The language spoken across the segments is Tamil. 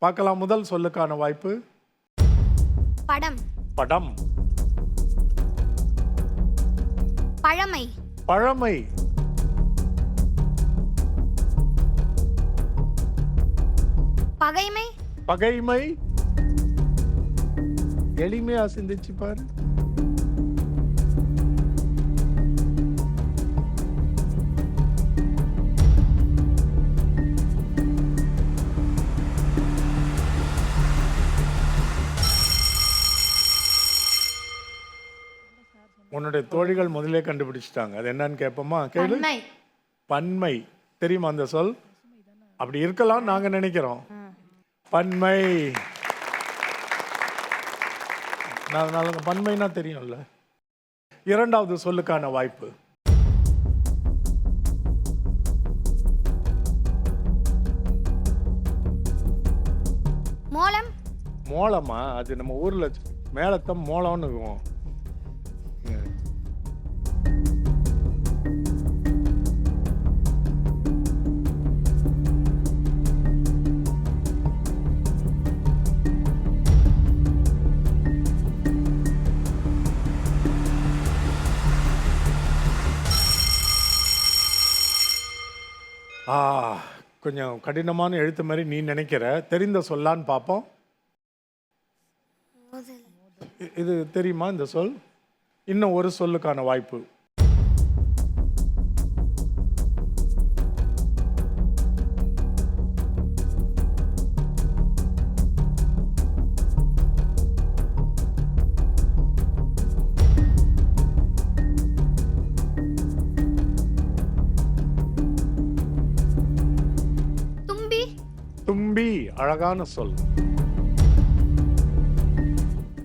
பார்க்கலாம். முதல் சொல்லுக்கான வாய்ப்பு. படம். படம். பழமை. பழமை. பகைமை. பகைமை. எளிமையா சிந்திச்சு பாரு. உன்னுடைய தோழிகள் முதலே கண்டுபிடிச்சிட்டாங்க. அது என்னன்னு கேட்போமா கேளு. பன்மை. தெரியுமா அந்த சொல்? அப்படி இருக்கலாம் நாங்க நினைக்கிறோம். பன்மை. நான் நான் பன்மைனா தெரியும்ல. இரண்டாவது சொல்லுக்கான வாய்ப்பு. மோளம். மோளமா? அது நம்ம ஊர்ல மேலத்தான் மோளம்னு கொஞ்சம் கடினமான எழுத்து மாதிரி நீ நினைக்கிற. தெரிந்த சொல்லான்னு பார்ப்போம் இது தெரியுமா இந்த சொல்? இன்னும் ஒரு சொல்லுக்கான வாய்ப்பு. தும்பி அழகான சொல்.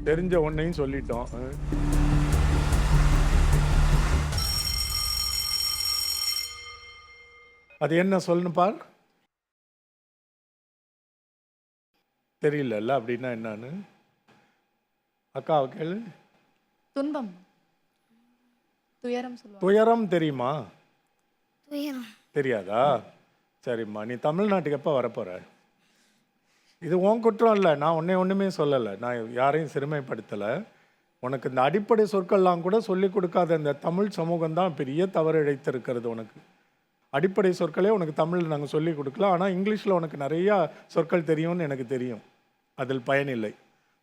தெரிஞ்ச ஒன்னையும் சொல்லிட்டோம். அது என்ன சொல்லுன்னு பார். தெரியலல்ல அப்படின்னா என்னன்னு? அக்கா கேளு. துன்பம். துயரம் துயரம் தெரியுமா? துயரம். தெரியாதா? சரிம்மா நீ தமிழ்நாட்டுக்கு எப்போ வரப்போற? இது உன் குற்றம் இல்லை. நான் உன்னை ஒன்றுமே சொல்லலை. நான் யாரையும் சிறுமைப்படுத்தலை. உனக்கு இந்த அடிப்படை சொற்கள்லாம் கூட சொல்லிக் கொடுக்காத இந்த தமிழ் சமூகம் தான் பெரிய தவறு இழைத்திருக்கிறது உனக்கு. அடிப்படை சொற்களே உனக்கு தமிழில் நாங்கள் சொல்லிக் கொடுக்கலாம் ஆனால் இங்கிலீஷில் உனக்கு நிறையா சொற்கள் தெரியும்னு எனக்கு தெரியும். அதில் பயனில்லை.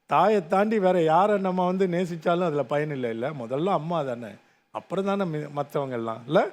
தாயை தாண்டி வேற யாரை நம்ம வந்து நேசித்தாலும் அதில் பயனில்லை இல்லை? முதல்ல அம்மா தானே. அப்புறம் தானே மற்றவங்க எல்லாம் இல்லை?